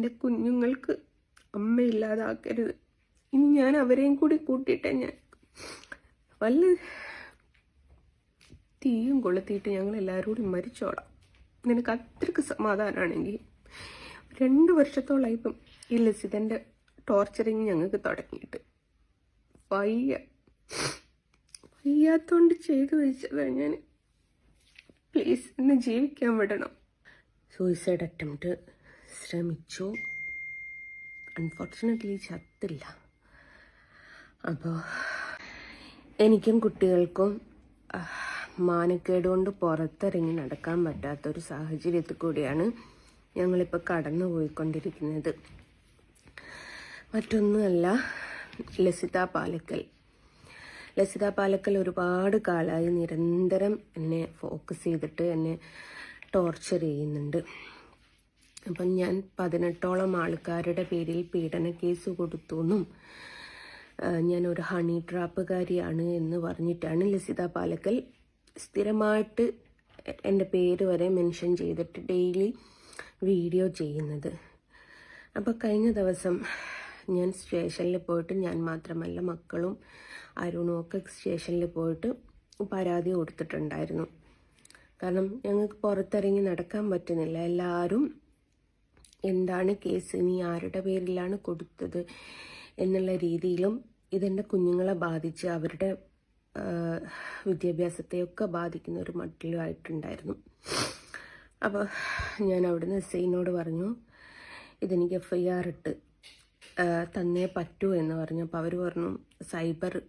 എന്റെ കുഞ്ഞുങ്ങൾക്ക് അമ്മയില്ലാതാക്കരുത് ഇനി ഞാൻ അവരെയും കൂടി കൂട്ടിയിട്ടേ ഞാൻ വല്ല തീയും കൊളുത്തിയിട്ട് ഞങ്ങൾ എല്ലാവരും കൂടി മരിച്ചോളാം. നിനക്ക് അത്രയ്ക്ക് സമാധാനമാണെങ്കിൽ രണ്ട് വർഷത്തോളമായി ഇപ്പം ഈ ലസിതന്റെ ടോർച്ചറിങ് ഞങ്ങൾക്ക് തുടങ്ങിയിട്ട്. വയ്യ. വയ്യാത്തോണ്ട് ചെയ്തു വെച്ചതാണ് ഞാൻ പ്ലീസ് എന്നെ ജീവിക്കാൻ വിടണം. സൂയിസൈഡ് അറ്റംപ്റ്റ് ശ്രമിച്ചു. അൺഫോർച്ചുനേറ്റ്ലി ചത്തില്ല. അപ്പോൾ എനിക്കും കുട്ടികൾക്കും മാനക്കേടുകൊണ്ട് മാനക്കേട് കൊണ്ട് പുറത്തിറങ്ങി നടക്കാൻ പറ്റാത്തൊരു സാഹചര്യത്തിൽ കൂടിയാണ് ഞങ്ങളിപ്പോൾ കടന്നു പോയിക്കൊണ്ടിരിക്കുന്നത് മറ്റൊന്നുമല്ല ലസിത പാലക്കൽ. ലസിത പാലക്കൽ ഒരുപാട് കാലമായി നിരന്തരം എന്നെ ഫോക്കസ് ചെയ്തിട്ട് എന്നെ ടോർച്ചർ ചെയ്യുന്നുണ്ട്. അപ്പം ഞാൻ പതിനെട്ടോളം ആൾക്കാരുടെ പേരിൽ പീഡന കേസ് കൊടുത്തു എന്നും ഞാൻ ഒരു ഹണി ട്രാപ്പുകാരിയാണ് എന്ന് പറഞ്ഞിട്ടാണ് ലസിത പാലക്കൽ സ്ഥിരമായിട്ട് എന്റെ പേര് വരെ മെൻഷൻ ചെയ്തിട്ട് ഡെയിലി വീഡിയോ ചെയ്യുന്നത്. അപ്പോൾ കഴിഞ്ഞ ദിവസം ഞാൻ സ്റ്റേഷനിൽ പോയിട്ട് ഞാൻ മാത്രമല്ല മക്കളും അരുണും ഒക്കെ സ്റ്റേഷനിൽ പോയിട്ട് പരാതി കൊടുത്തിട്ടുണ്ടായിരുന്നു. കാരണം ഞങ്ങൾക്ക് പുറത്തിറങ്ങി നടക്കാൻ പറ്റുന്നില്ല. എല്ലാവരും എന്താണ് കേസ്? നീ ആരുടെ പേരിലാണ് കൊടുത്തത് എന്നുള്ള രീതിയിലും ഇതെന്റെ കുഞ്ഞുങ്ങളെ ബാധിച്ച് അവരുടെ വിദ്യാഭ്യാസത്തെയൊക്കെ ബാധിക്കുന്ന ഒരു മട്ടിലുമായിട്ടുണ്ടായിരുന്നു. അപ്പോൾ ഞാൻ അവിടുന്ന് എസ് ഐനോട് പറഞ്ഞു ഇതെനിക്ക് എഫ് ഐ ആർ ഇട്ട് തന്നേ പറ്റൂ എന്ന് പറഞ്ഞു. അപ്പോൾ അവർ പറഞ്ഞു സൈബർ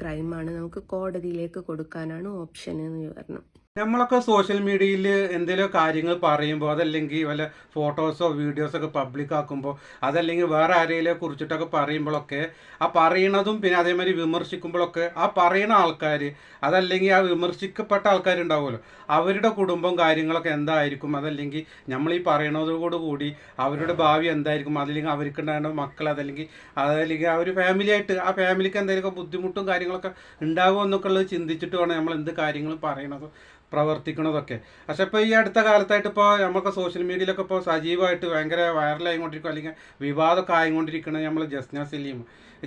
ക്രൈമാണ്. നമുക്ക് കോടതിയിലേക്ക് കൊടുക്കാനാണ് ഓപ്ഷൻ എന്ന് പറഞ്ഞു. നമ്മളൊക്കെ സോഷ്യൽ മീഡിയയിൽ എന്തെങ്കിലും കാര്യങ്ങൾ പറയുമ്പോൾ അതല്ലെങ്കിൽ വല്ല ഫോട്ടോസോ വീഡിയോസോ ഒക്കെ പബ്ലിക് ആക്കുമ്പോൾ അതല്ലെങ്കിൽ വേറെ ആരെങ്കിലും കുറിച്ചിട്ടൊക്കെ പറയുമ്പോഴൊക്കെ ആ പറയണതും പിന്നെ അതേമാതിരി വിമർശിക്കുമ്പോഴൊക്കെ ആ പറയുന്ന ആൾക്കാർ അതല്ലെങ്കിൽ ആ വിമർശിക്കപ്പെട്ട ആൾക്കാരുണ്ടാവുമല്ലോ. അവരുടെ കുടുംബം കാര്യങ്ങളൊക്കെ എന്തായിരിക്കും? അതല്ലെങ്കിൽ നമ്മൾ ഈ പറയണതോടു കൂടി അവരുടെ ഭാവി എന്തായിരിക്കും? അതല്ലെങ്കിൽ അവർക്കുണ്ടാകുന്ന മക്കൾ അതല്ലെങ്കിൽ അതല്ലെങ്കിൽ ആ ഒരു ഫാമിലി ആയിട്ട് ആ ഫാമിലിക്ക് എന്തെങ്കിലുമൊക്കെ ബുദ്ധിമുട്ടും കാര്യങ്ങളൊക്കെ ഉണ്ടാകുമോ എന്നൊക്കെ ഉള്ളത് ചിന്തിച്ചിട്ട് വേണം നമ്മൾ എന്ത് കാര്യങ്ങളും പറയണതും. പ്രവർത്തിക്കണതൊക്കെ. പക്ഷെ ഇപ്പോൾ ഈ അടുത്ത കാലത്തായിട്ട് ഇപ്പോൾ നമ്മൾക്ക് സോഷ്യൽ മീഡിയയിലൊക്കെ ഇപ്പോൾ സജീവമായിട്ട് ഭയങ്കര വൈറലായിക്കൊണ്ടിരിക്കും അല്ലെങ്കിൽ വിവാദമൊക്കെ ആയിക്കൊണ്ടിരിക്കുന്നത് നമ്മൾ ജസ്ന സലീം.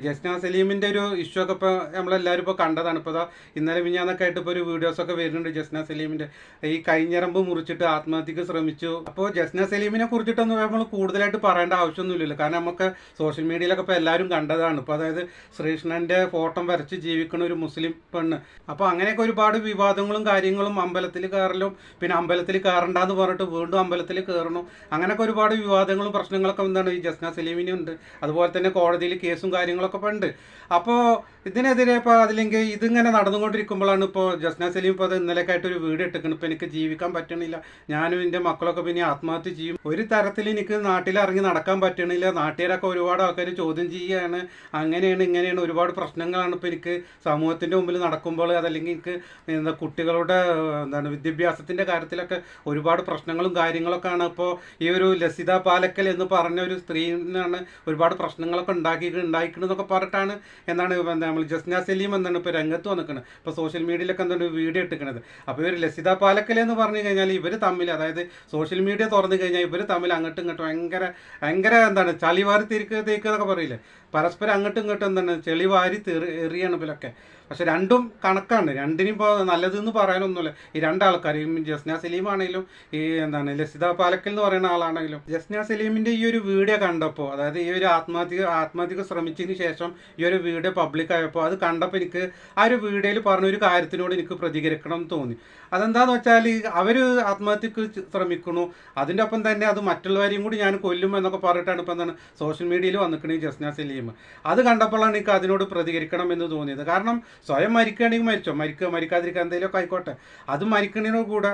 ജസ്ന സലീമിന്റെ ഒരു ഇഷ്യൂ ഒക്കെ ഇപ്പോൾ നമ്മളെല്ലാവരും ഇപ്പോൾ കണ്ടതാണ്. ഇപ്പോൾ ഇന്നലെ മിഞ്ഞാന്നൊക്കെ ആയിട്ട് ഇപ്പോൾ ഒരു വീഡിയോസൊക്കെ വരുന്നുണ്ട് ജസ്ന സലീമിന്റെ ഈ കഴിഞ്ഞറമ്പ് മുറിച്ചിട്ട് ആത്മഹത്യക്ക് ശ്രമിച്ചു. അപ്പോൾ ജസ്ന സലീമിനെ കുറിച്ചിട്ടൊന്നും നമ്മൾ കൂടുതലായിട്ട് പറയേണ്ട ആവശ്യമൊന്നുമില്ലല്ലോ. കാരണം നമുക്ക് സോഷ്യൽ മീഡിയയിലൊക്കെ ഇപ്പോൾ എല്ലാവരും കണ്ടതാണ്. ഇപ്പോൾ അതായത് ശ്രീകൃഷ്ണന്റെ ഫോട്ടോ വരച്ച് ജീവിക്കുന്ന ഒരു മുസ്ലിം പെണ്ണ്. അപ്പോൾ അങ്ങനെയൊക്കെ ഒരുപാട് വിവാദങ്ങളും കാര്യങ്ങളും അമ്പലത്തിൽ കയറലും പിന്നെ അമ്പലത്തിൽ കയറണ്ടെന്ന് പറഞ്ഞിട്ട് വീണ്ടും അമ്പലത്തിൽ കയറണം. അങ്ങനെയൊക്കെ ഒരുപാട് വിവാദങ്ങളും പ്രശ്നങ്ങളൊക്കെ എന്താണ് ഈ ജസ്ന സലീമിനുണ്ട്. അതുപോലെ തന്നെ കോടതിയിൽ കേസും കാര്യങ്ങളൊക്കെ ഉണ്ട്. അപ്പോൾ ഇതിനെതിരെ ഇപ്പോൾ അതില്ലെങ്കിൽ ഇതിങ്ങനെ നടന്നുകൊണ്ടിരിക്കുമ്പോഴാണ് ഇപ്പോൾ ജസ്ന സലീം ഇപ്പോൾ അത് ഒരു വീട് എടുക്കണം ഇപ്പോൾ എനിക്ക് ജീവിക്കാൻ പറ്റണില്ല. ഞാനും എന്റെ മക്കളൊക്കെ പിന്നെ ആത്മഹത്യ ചെയ്യും. ഒരു തരത്തിൽ എനിക്ക് നാട്ടിൽ ഇറങ്ങി നടക്കാൻ പറ്റണില്ല. നാട്ടുകാരൊക്കെ ഒരുപാട് ആൾക്കാർ ചോദ്യം ചെയ്യുകയാണ്. അങ്ങനെയാണ് ഇങ്ങനെയാണ്. ഒരുപാട് പ്രശ്നങ്ങളാണ് ഇപ്പോൾ എനിക്ക് സമൂഹത്തിന്റെ മുമ്പിൽ നടക്കുമ്പോൾ അതല്ലെങ്കിൽ എനിക്ക് എന്താ കുട്ടികളുടെ എന്താണ് വിദ്യാഭ്യാസത്തിന്റെ കാര്യത്തിലൊക്കെ ഒരുപാട് പ്രശ്നങ്ങളും കാര്യങ്ങളൊക്കെയാണ് ഇപ്പോൾ ഈ ഒരു ലസിത പാലക്കൽ എന്ന് പറഞ്ഞ ഒരു സ്ത്രീനാണ് ഒരുപാട് പ്രശ്നങ്ങളൊക്കെ ഉണ്ടാക്കി ഉണ്ടായിക്കണമെന്നൊക്കെ പറഞ്ഞിട്ടാണ് എന്താണ് എന്താ നമ്മൾ ജസ്ന സലീം എന്നാണ് ഇപ്പോൾ രംഗത്ത് വന്നിക്കുന്നത് ഇപ്പോൾ സോഷ്യൽ മീഡിയയിലൊക്കെ എന്താണ് വീഡിയോ ഇട്ടിക്കണത്. അപ്പോൾ ഇവർ ലസിത പാലക്കൽ എന്ന് പറഞ്ഞു കഴിഞ്ഞാൽ ഇവർ തമ്മിൽ അതായത് സോഷ്യൽ മീഡിയ തുറന്നു കഴിഞ്ഞാൽ ഇവർ തമ്മിൽ അങ്ങോട്ടും ഇങ്ങോട്ടും ഭയങ്കര ഭയങ്കര എന്താണ് ചളിവാരി തിരിക്കുക തേക്കുക എന്നൊക്കെ പറയില്ലേ? പരസ്പരം അങ്ങോട്ടും ഇങ്ങോട്ടും എന്താണ് ചെളിവാരി തെറി എറിയാണ് ഇവരൊക്കെ. പക്ഷെ രണ്ടും കണക്കാണ്. രണ്ടിനും ഇപ്പോൾ നല്ലതെന്ന് പറയാനൊന്നുമില്ല. ഈ രണ്ടാൾക്കാർ ഈ ജസ്ന സലീം ആണെങ്കിലും ഈ എന്താണ് ലസിത പാലക്കൽ എന്ന് പറയുന്ന ആളാണെങ്കിലും ജസ്ന സലീമിന്റെ ഈ ഒരു വീഡിയോ കണ്ടപ്പോൾ അതായത് ഈ ഒരു ആത്മഹത്യ ആത്മഹത്യക്ക് ശ്രമിച്ചതിന് ശേഷം ഈ ഒരു വീഡിയോ പബ്ലിക് ആയപ്പോൾ അത് കണ്ടപ്പോൾ എനിക്ക് ആ ഒരു വീഡിയോയിൽ പറഞ്ഞ ഒരു കാര്യത്തിനോട് എനിക്ക് പ്രതികരിക്കണം എന്ന് തോന്നി. അതെന്താന്ന് വെച്ചാൽ അവർ ആത്മഹത്യക്ക് ശ്രമിക്കുന്നു. അതിന്റെ ഒപ്പം തന്നെ അത് മറ്റുള്ളവരെയും കൂടി ഞാൻ കൊല്ലും എന്നൊക്കെ പറഞ്ഞിട്ടാണ് ഇപ്പം എന്താണ് സോഷ്യൽ മീഡിയയിൽ വന്നിക്കണേ ജസ്ന സലീം. അത് കണ്ടപ്പോഴാണ് എനിക്ക് അതിനോട് പ്രതികരിക്കണം എന്ന് തോന്നിയത്. കാരണം സ്വയം മരിക്കുകയാണെങ്കിൽ മരിച്ചോ? മരിക്കുക മരിക്കാതിരിക്കുക എന്തെങ്കിലുമൊക്കെ ആയിക്കോട്ടെ. അത് മരിക്കണതിനോട് കൂടെ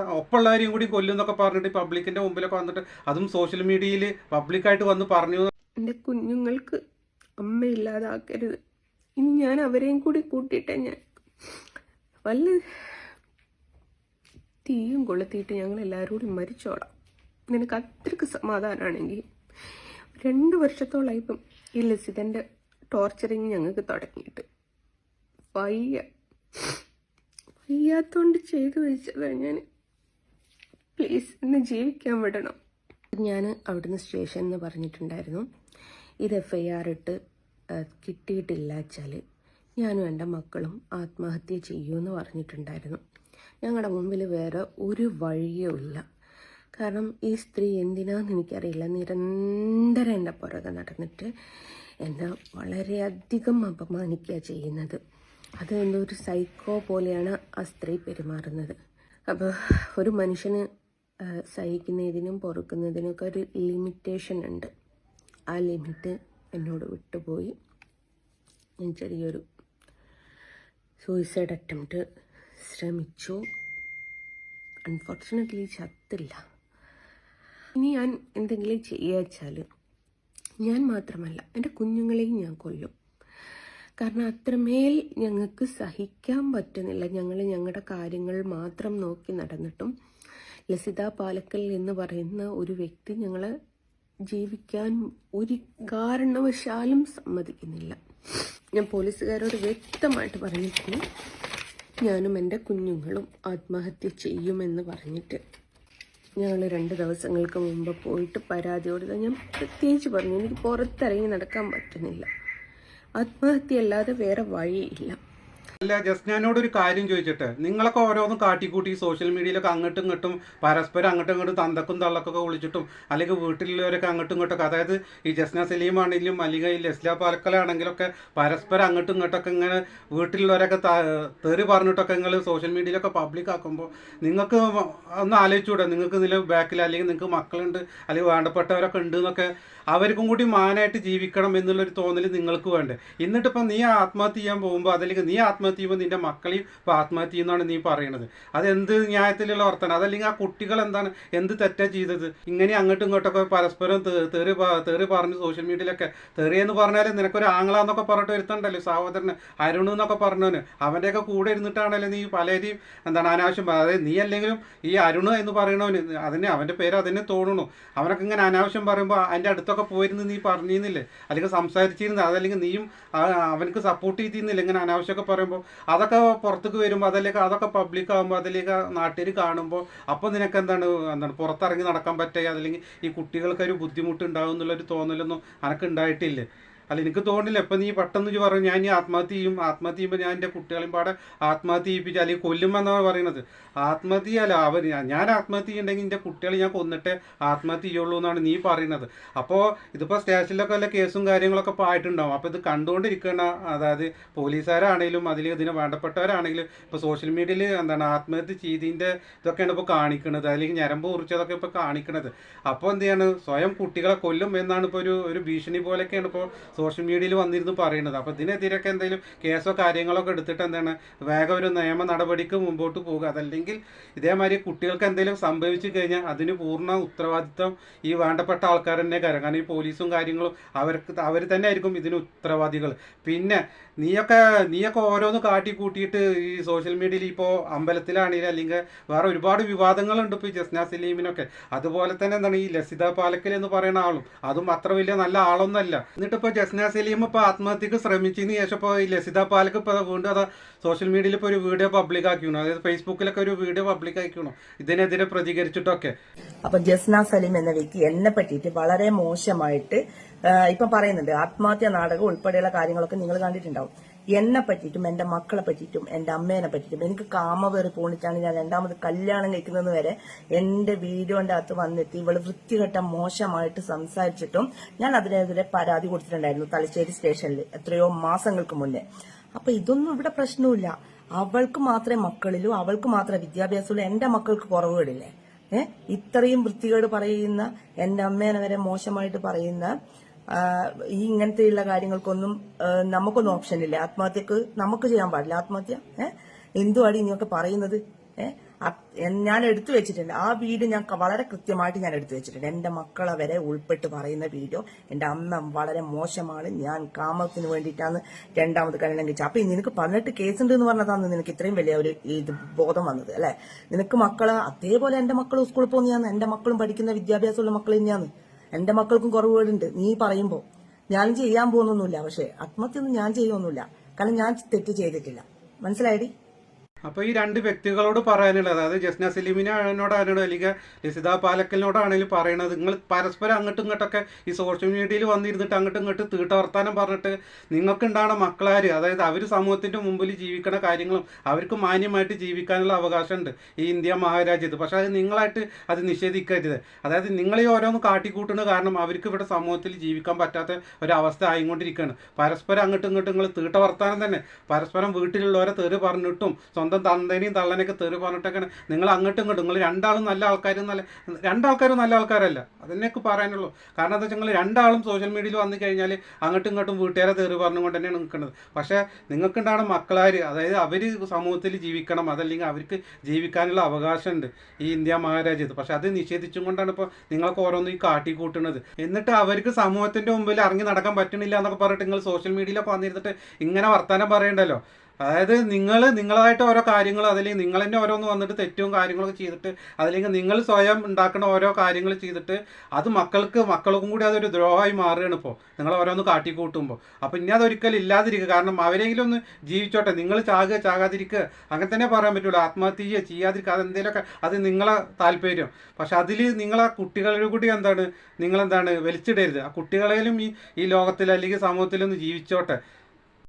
കൂടി കൊല്ലും എന്നൊക്കെ പറഞ്ഞിട്ട് പബ്ലിക്കിന്റെ മുമ്പിലൊക്കെ വന്നിട്ട് അതും സോഷ്യൽ മീഡിയയിൽ പബ്ലിക്കായിട്ട് വന്ന് പറഞ്ഞു എന്റെ കുഞ്ഞുങ്ങൾക്ക് അമ്മയില്ലാതാക്കരുത്. ഇനി ഞാൻ അവരെയും കൂടി കൂട്ടിയിട്ടേ ഞാൻ വല്ല തീയും കൊളുത്തിയിട്ട് ഞങ്ങൾ എല്ലാവരും കൂടി മരിച്ചോളാം നിനക്ക് അത്രയ്ക്ക് സമാധാനമാണെങ്കിൽ രണ്ട് വർഷത്തോളമായി ഇപ്പം ഈ ലസിതന്റെ ടോർച്ചറിങ് ഞങ്ങൾക്ക് തുടങ്ങിയിട്ട്. വയ്യ. വയ്യാത്തോണ്ട് ചെയ്തു വെച്ചതാണ് ഞാൻ പ്ലീസ് എന്നെ ജീവിക്കാൻ വിടണം. ഞാൻ അവിടുന്ന് സ്റ്റേഷൻ എന്ന് പറഞ്ഞിട്ടുണ്ടായിരുന്നു. ഇത് എഫ് ഐ ആർ ഇട്ട് കിട്ടിയിട്ടില്ല വെച്ചാൽ ഞാനും എന്റെ മക്കളും ആത്മഹത്യ ചെയ്യുമെന്ന് പറഞ്ഞിട്ടുണ്ടായിരുന്നു. ഞങ്ങളുടെ മുമ്പിൽ വേറെ ഒരു വഴിയും ഇല്ല. കാരണം ഈ സ്ത്രീ എന്തിനാന്ന് എനിക്കറിയില്ല. നിരന്തരം എന്റെ പുറകെ നടന്നിട്ട് എന്നെ വളരെയധികം അപമാനിക്കുക ചെയ്യുന്നത്. അത് എന്തോ ഒരു സൈക്കോ പോലെയാണ് ആ സ്ത്രീ പെരുമാറുന്നത്. അപ്പോൾ ഒരു മനുഷ്യന് സഹിക്കുന്നതിനും പൊറുക്കുന്നതിനൊക്കെ ഒരു ലിമിറ്റേഷൻ ഉണ്ട്. ആ ലിമിറ്റ് എന്നോട് വിട്ടുപോയി. ഞാൻ ചെറിയൊരു സൂയിസൈഡ് അറ്റംപ്റ്റ് ശ്രമിച്ചു. അൺഫോർച്ചുനേറ്റ്ലി ചത്തില്ല. ഇനി ഞാൻ എന്തെങ്കിലും ചെയ്യുക വെച്ചാൽ ഞാൻ മാത്രമല്ല എന്റെ കുഞ്ഞുങ്ങളെയും ഞാൻ കൊല്ലും. കാരണം അത്രമേൽ ഞങ്ങൾക്ക് സഹിക്കാൻ പറ്റുന്നില്ല. ഞങ്ങൾ ഞങ്ങളുടെ കാര്യങ്ങൾ മാത്രം നോക്കി നടന്നിട്ടും ലസിത പാലക്കൽ എന്ന് പറയുന്ന ഒരു വ്യക്തി ഞങ്ങളെ ജീവിക്കാൻ ഒരു കാരണവശാലും സമ്മതിക്കുന്നില്ല. ഞാൻ പോലീസുകാരോട് വ്യക്തമായിട്ട് പറഞ്ഞിട്ടുണ്ട്. ഞാനും എന്റെ കുഞ്ഞുങ്ങളും ആത്മഹത്യ ചെയ്യുമെന്ന് പറഞ്ഞിട്ട് ഞങ്ങൾ രണ്ട് ദിവസങ്ങൾക്ക് മുമ്പ് പോയിട്ട് പരാതി കൊടുത്ത ഞാൻ പ്രത്യേകിച്ച് പറഞ്ഞു എനിക്ക് പുറത്തിറങ്ങി നടക്കാൻ പറ്റുന്നില്ല. ആത്മഹത്യ അല്ലാതെ വേറെ വഴിയില്ല. അല്ല ജസ്നാനോട് ഒരു കാര്യം ചോദിച്ചിട്ട്. നിങ്ങളൊക്കെ ഓരോന്നും കാട്ടിക്കൂട്ടി സോഷ്യൽ മീഡിയയിലൊക്കെ അങ്ങോട്ടും ഇങ്ങോട്ടും പരസ്പരം അങ്ങോട്ടും ഇങ്ങോട്ടും തന്തക്കും തള്ളക്കൊക്കെ വിളിച്ചിട്ടും അല്ലെങ്കിൽ വീട്ടിലുള്ളവരൊക്കെ അങ്ങോട്ടും ഇങ്ങോട്ടൊക്കെ അതായത് ഈ ജസ്ന സലീം ആണെങ്കിലും അല്ലെങ്കിൽ ഈ ലസ്ല പാലക്കലാണെങ്കിലൊക്കെ പരസ്പരം അങ്ങോട്ടും ഇങ്ങോട്ടൊക്കെ ഇങ്ങനെ വീട്ടിലുള്ളവരൊക്കെ തെറി പറഞ്ഞിട്ടൊക്കെ നിങ്ങൾ സോഷ്യൽ മീഡിയയിലൊക്കെ പബ്ലിക് ആക്കുമ്പോൾ നിങ്ങൾക്ക് ഒന്ന് ആലോചിച്ചുകൂടെ നിങ്ങൾക്ക് ഇതിൽ ബാക്കിൽ അല്ലെങ്കിൽ നിങ്ങൾക്ക് മക്കളുണ്ട് അല്ലെങ്കിൽ വേണ്ടപ്പെട്ടവരൊക്കെ ഉണ്ട് എന്നൊക്കെ അവർക്കും കൂടി മാനായിട്ട് ജീവിക്കണം എന്നുള്ളൊരു തോന്നൽ നിങ്ങൾക്ക് വേണ്ടേ? എന്നിട്ടിപ്പം നീ ആത്മഹത്യ ചെയ്യാൻ പോകുമ്പോൾ അതല്ലെങ്കിൽ നീ ആത്മഹത്യ ചെയ്യുമ്പോൾ നിന്റെ മക്കളെയും ഇപ്പോൾ ആത്മഹത്യ ചെയ്യുന്നതാണ് നീ പറയണത് അതെന്ത് ന്യായത്തിലുള്ള വർത്തനം അതല്ലെങ്കിൽ ആ കുട്ടികൾ എന്താണ്? എന്ത് തെറ്റാ ചെയ്തത്? ഇങ്ങനെ അങ്ങോട്ടും ഇങ്ങോട്ടൊക്കെ പരസ്പരം തെറി തെറി പറഞ്ഞ് സോഷ്യൽ മീഡിയയിലൊക്കെ തെറി എന്ന് പറഞ്ഞാൽ നിനക്കൊരു ആങ്ങളാന്നൊക്കെ പറഞ്ഞിട്ട് വരുത്തണ്ടല്ലോ സഹോദരന്. അരുൺ എന്നൊക്കെ പറഞ്ഞവന്. അവന്റെയൊക്കെ കൂടെ ഇരുന്നിട്ടാണല്ലോ നീ പലരെയും എന്താണ് അനാവശ്യം അതായത് നീ അല്ലെങ്കിലും ഈ അരുണ് എന്ന് പറയണവന് അതിന് അവന്റെ പേര് അതിനെ തോന്നണു. അവനൊക്കെ ഇങ്ങനെ അനാവശ്യം പറയുമ്പോൾ അതിന്റെ അടുത്തൊക്കെ പോയിരുന്ന് നീ പറഞ്ഞിരുന്നില്ലേ? അല്ലെങ്കിൽ സംസാരിച്ചിരുന്നില്ല? അതല്ലെങ്കിൽ നീയും അവനക്ക് സപ്പോർട്ട് ചെയ്തിരുന്നില്ല? ഇങ്ങനെ അനാവശ്യമൊക്കെ പറയുമ്പോൾ അതൊക്കെ പുറത്തേക്ക് വരുമ്പോൾ അതിലേക്ക് അതൊക്കെ പബ്ലിക് ആകുമ്പോൾ അതിലേക്ക് നാട്ടുകാർ കാണുമ്പോൾ അപ്പോൾ നിനക്ക് എന്താണ് എന്താണ് പുറത്തിറങ്ങി നടക്കാൻ പറ്റുക അതല്ലെങ്കിൽ ഈ കുട്ടികൾക്കൊരു ബുദ്ധിമുട്ട് ഉണ്ടാവും എന്നുള്ളൊരു തോന്നലൊന്നും അനക്ക് ഉണ്ടായിട്ടില്ലേ. അല്ല എനിക്ക് തോന്നില്ല ഇപ്പം നീ പെട്ടെന്ന് പറഞ്ഞു ഞാൻ ഇനി ആത്മഹത്യ ചെയ്യും. ആത്മഹത്യ ചെയ്യുമ്പോൾ ഞാൻ എന്റെ കുട്ടികളെയും പാടെ ആത്മഹത്യ ചെയ്യിപ്പിച്ച് അല്ലെങ്കിൽ കൊല്ലുമെന്നാണ് പറയുന്നത് ആത്മഹത്യ അല്ല അവർ ഞാൻ ആത്മഹത്യ ചെയ്യുന്നുണ്ടെങ്കിൽ എന്റെ കുട്ടികളെ ഞാൻ കൊന്നിട്ടേ ആത്മഹത്യ ചെയ്യുള്ളൂ എന്നാണ് നീ പറയുന്നത് അപ്പോൾ ഇതിപ്പോൾ സ്റ്റേഷനിലൊക്കെ വല്ല കേസും കാര്യങ്ങളൊക്കെ ഇപ്പോൾ ആയിട്ടുണ്ടാവും. അപ്പോൾ ഇത് കണ്ടുകൊണ്ടിരിക്കുന്ന അതായത് പോലീസുകാരാണെങ്കിലും അതിൽ ഇതിന് വേണ്ടപ്പെട്ടവരാണെങ്കിലും ഇപ്പോൾ സോഷ്യൽ മീഡിയയിൽ എന്താണ് ആത്മഹത്യ ചെയ്തതിന്റെ ഇതൊക്കെയാണ് ഇപ്പോൾ കാണിക്കുന്നത് അല്ലെങ്കിൽ ഞരമ്പ് കുറിച്ചതൊക്കെ ഇപ്പോൾ കാണിക്കുന്നത് അപ്പോൾ എന്ത് ചെയ്യാണ്? സ്വയം കുട്ടികളെ കൊല്ലും എന്നാണ് ഇപ്പോൾ ഒരു ഒരു ഭീഷണി പോലെയൊക്കെയാണ് ഇപ്പോൾ സോഷ്യൽ മീഡിയയിൽ വന്നിരുന്നു പറയുന്നത് അപ്പോൾ ഇതിനെതിരൊക്കെ എന്തെങ്കിലും കേസോ കാര്യങ്ങളൊക്കെ എടുത്തിട്ട് എന്താണ് വേഗം ഒരു നിയമ നടപടിക്ക് മുമ്പോട്ട് പോകുക അതല്ലെങ്കിൽ ഇതേമാതിരി കുട്ടികൾക്ക് എന്തെങ്കിലും സംഭവിച്ചു കഴിഞ്ഞാൽ അതിന് പൂർണ ഉത്തരവാദിത്വം ഈ വേണ്ടപ്പെട്ട ആൾക്കാർ തന്നെ കാര്യം കാരണം ഈ പോലീസും കാര്യങ്ങളും അവർക്ക് അവർ തന്നെ ആയിരിക്കും ഇതിന് ഉത്തരവാദികൾ. പിന്നെ നീയൊക്കെ നീയൊക്കെ ഓരോന്ന് കാട്ടി കൂട്ടിയിട്ട് ഈ സോഷ്യൽ മീഡിയയിൽ ഇപ്പോൾ അമ്പലത്തിലാണെങ്കിലും അല്ലെങ്കിൽ വേറെ ഒരുപാട് വിവാദങ്ങളുണ്ട് ഇപ്പോൾ ജസ്ന സലീമിനൊക്കെ. അതുപോലെ തന്നെ എന്താണ് ഈ ലസിത പാലക്കൽ എന്ന് പറയുന്ന ആളും. അതും അത്ര വലിയ നല്ല ആളൊന്നല്ല എന്നിട്ട് ഇപ്പോൾ ജസ്ന സലീം ഇപ്പോൾ ആത്മഹത്യക്ക് ശ്രമിച്ചതിന് ശേഷം ഇപ്പോൾ ഈ ലസിത പാലക്ക് ഇപ്പോൾ വീണ്ടും അതാ സോഷ്യൽ മീഡിയയിൽ ഇപ്പോൾ ഒരു വീഡിയോ പബ്ലിക് ആക്കിക്കണു. അതായത് ഫേസ്ബുക്കിലൊക്കെ ഒരു വീഡിയോ പബ്ലിക് ആക്കിക്കണു. ഇതിനെതിരെ പ്രതികരിച്ചിട്ടൊക്കെ. അപ്പൊ ജസ്ന സലീം എന്ന വ്യക്തി എന്നെ പറ്റിയിട്ട് വളരെ മോശമായിട്ട് ഇപ്പൊ പറയുന്നുണ്ട്. ആത്മഹത്യ നാടകം ഉൾപ്പെടെയുള്ള കാര്യങ്ങളൊക്കെ നിങ്ങൾ കണ്ടിട്ടുണ്ടാവും. എന്നെ പറ്റിയിട്ടും എന്റെ മക്കളെ പറ്റിയിട്ടും എന്റെ അമ്മേനെ പറ്റിയിട്ടും. എനിക്ക് കാമവേറി പോണിച്ചാണ് ഞാൻ രണ്ടാമത് കല്യാണം കഴിക്കുന്നത് വരെ എന്റെ വീഡിയോന്റെ അകത്ത് വന്നെത്തി ഇവൾ വൃത്തികെട്ട മോശമായിട്ട് സംസാരിച്ചിട്ടും ഞാൻ അതിനെതിരെ പരാതി കൊടുത്തിട്ടുണ്ടായിരുന്നു തലശ്ശേരി സ്റ്റേഷനിൽ എത്രയോ മാസങ്ങൾക്ക് മുന്നേ. അപ്പൊ ഇതൊന്നും ഇവിടെ പ്രശ്നമില്ല അവൾക്ക് മാത്രമേ മക്കളിലും അവൾക്ക് മാത്രമേ വിദ്യാഭ്യാസമുള്ളൂ എന്റെ മക്കൾക്ക് കുറവുകളില്ലേ ഏഹ് ഇത്രയും വൃത്തികേട് പറയുന്ന എന്റെ അമ്മേനെ വരെ മോശമായിട്ട് പറയുന്ന ഈ ഇങ്ങനത്തെയുള്ള കാര്യങ്ങൾക്കൊന്നും നമുക്കൊന്നും ഓപ്ഷൻ ഇല്ല. ആത്മഹത്യക്ക് നമുക്ക് ചെയ്യാൻ പാടില്ല. ആത്മഹത്യ ഏഹ് എന്തുവാടി ഇനിയൊക്കെ പറയുന്നത്? ഏഹ് ഞാൻ എടുത്തു വെച്ചിട്ടുണ്ട്. ആ വീഡിയോ ഞാൻ വളരെ കൃത്യമായിട്ട് ഞാൻ എടുത്തു വെച്ചിട്ടുണ്ട്. എന്റെ മക്കളെ വരെ ഉൾപ്പെട്ട് പറയുന്ന വീഡിയോ എന്റെ അമ്മ വളരെ മോശമാണ്. ഞാൻ കാമത്തിന് വേണ്ടിയിട്ടാണ് രണ്ടാമത് കല്യാണം കഴിച്ചത്. അപ്പൊ നിനക്ക് പതിനെട്ട് കേസുണ്ട് എന്ന് പറഞ്ഞതാണ് നിനക്ക് ഇത്രയും വലിയ ഒരു ഇത് ബോധം വന്നത് അല്ലെ? നിനക്ക് മക്കൾ അതേപോലെ എന്റെ മക്കൾ സ്കൂളിൽ പോകുന്നതാണ്. എന്റെ മക്കളും പഠിക്കുന്ന വിദ്യാഭ്യാസമുള്ള മക്കൾ തന്നെയാണ്. എന്റെ മക്കൾക്കും കുറവുകളുണ്ട്. നീ പറയുമ്പോ. ഞാൻ ചെയ്യാൻ പോകുന്നൊന്നുമില്ല. പക്ഷെ ആത്മഹത്യ ഒന്നും ഞാൻ ചെയ്യൊന്നുമില്ല കാരണം ഞാൻ തെറ്റ് ചെയ്തിട്ടില്ല. മനസ്സിലായടി? അപ്പോൾ ഈ രണ്ട് വ്യക്തികളോട് പറയാനുള്ളത് അതായത് ജസ്ന സലീമിനോടാണെങ്കിലും അല്ലെങ്കിൽ ലസിത പാലക്കലിനോടാണെങ്കിലും പറയണത് നിങ്ങൾ പരസ്പരം അങ്ങോട്ടും ഇങ്ങോട്ടൊക്കെ ഈ സോഷ്യൽ മീഡിയയിൽ വന്നിരുന്നിട്ട് അങ്ങോട്ടും ഇങ്ങോട്ട് തീട്ട വർത്താനം പറഞ്ഞിട്ട് നിങ്ങൾക്കുണ്ടാണ് മക്കളാര് അതായത് അവർ സമൂഹത്തിന്റെ മുമ്പിൽ ജീവിക്കണ കാര്യങ്ങളും അവർക്ക് മാന്യമായിട്ട് ജീവിക്കാനുള്ള അവകാശമുണ്ട് ഈ ഇന്ത്യ മഹാരാജ്യത്ത്. പക്ഷെ അത് നിങ്ങളായിട്ട് അത് നിഷേധിക്കരുത്. അതായത് നിങ്ങൾ ഈ ഓരോന്ന് കാട്ടിക്കൂട്ടുന്നത് കാരണം അവർക്ക് ഇവിടെ സമൂഹത്തിൽ ജീവിക്കാൻ പറ്റാത്ത ഒരവസ്ഥ ആയിക്കൊണ്ടിരിക്കുകയാണ്. പരസ്പരം അങ്ങോട്ടും ഇങ്ങോട്ടും നിങ്ങൾ തീട്ട വർത്താനം തന്നെ പരസ്പരം വീട്ടിലുള്ളവരെ തെറി പറഞ്ഞിട്ടും സ്വന്തം തന്തേനെയും തള്ളനെയൊക്കെ തെറി പറഞ്ഞിട്ടൊക്കെ നിങ്ങൾ അങ്ങോട്ടും ഇങ്ങോട്ടും നിങ്ങൾ രണ്ടാളും നല്ല ആൾക്കാരും നല്ല രണ്ടാൾക്കാരും നല്ല ആൾക്കാരല്ല. അതിനൊക്കെ പറയാനുള്ളൂ. കാരണം എന്താ വെച്ചാൽ നിങ്ങൾ രണ്ടാളും സോഷ്യൽ മീഡിയയിൽ വന്നു കഴിഞ്ഞാൽ അങ്ങോട്ടും ഇങ്ങോട്ടും വീട്ടുകാരെ തെറി പറഞ്ഞുകൊണ്ട് തന്നെയാണ് നിൽക്കുന്നത്. പക്ഷേ നിങ്ങൾക്കുണ്ടാണ് മക്കളാർ അതായത് അവർ സമൂഹത്തിൽ ജീവിക്കണം. അതല്ലെങ്കിൽ അവർക്ക് ജീവിക്കാനുള്ള അവകാശമുണ്ട് ഈ ഇന്ത്യ മഹാരാജ്യത്ത്. പക്ഷേ അത് നിഷേധിച്ചും കൊണ്ടാണ് ഇപ്പോൾ നിങ്ങൾക്ക് ഓരോന്നും ഈ കാട്ടിക്കൂട്ടുന്നത് എന്നിട്ട് അവർക്ക് സമൂഹത്തിന്റെ മുമ്പിൽ ഇറങ്ങി നടക്കാൻ പറ്റണില്ല എന്നൊക്കെ പറഞ്ഞിട്ട് നിങ്ങൾ സോഷ്യൽ മീഡിയയിലൊക്കെ വന്നിരുന്നിട്ട് ഇങ്ങനെ വർത്തമാനം പറയണ്ടല്ലോ? അതായത് നിങ്ങൾ നിങ്ങളായിട്ട് ഓരോ കാര്യങ്ങൾ അതിൽ നിങ്ങൾ തന്നെ ഓരോന്ന് വന്നിട്ട് തെറ്റും കാര്യങ്ങളൊക്കെ ചെയ്തിട്ട് അതിലേക്ക് നിങ്ങൾ സ്വയം ഉണ്ടാക്കുന്ന ഓരോ കാര്യങ്ങൾ ചെയ്തിട്ട് അത് മക്കൾക്ക് മക്കൾക്കും കൂടി അതൊരു ദ്രോഹമായി മാറുകയാണ് ഇപ്പോൾ നിങ്ങൾ ഓരോന്ന് കാട്ടിക്കൂട്ടുമ്പോൾ അപ്പോൾ ഇനി അതൊരിക്കലും ഇല്ലാതിരിക്കുക. കാരണം അവരെങ്കിലും ഒന്ന് ജീവിച്ചോട്ടെ. നിങ്ങൾ ചാകുക ചാകാതിരിക്കുക. അങ്ങനെ തന്നെ പറയാൻ പറ്റുള്ളൂ ആത്മഹത്യ ചെയ്യുക ചെയ്യാതിരിക്കുക. അതെന്തെങ്കിലുമൊക്കെ അത് നിങ്ങളെ താല്പര്യം. പക്ഷെ അതിൽ നിങ്ങളെ കുട്ടികളുടെ കൂടി എന്താണ്? നിങ്ങളെന്താണ്? വലിച്ചിടരുത്. ആ കുട്ടികളെയും ഈ ഈ ലോകത്തിൽ അല്ലെങ്കിൽ സമൂഹത്തിലൊന്ന് ജീവിച്ചോട്ടെ.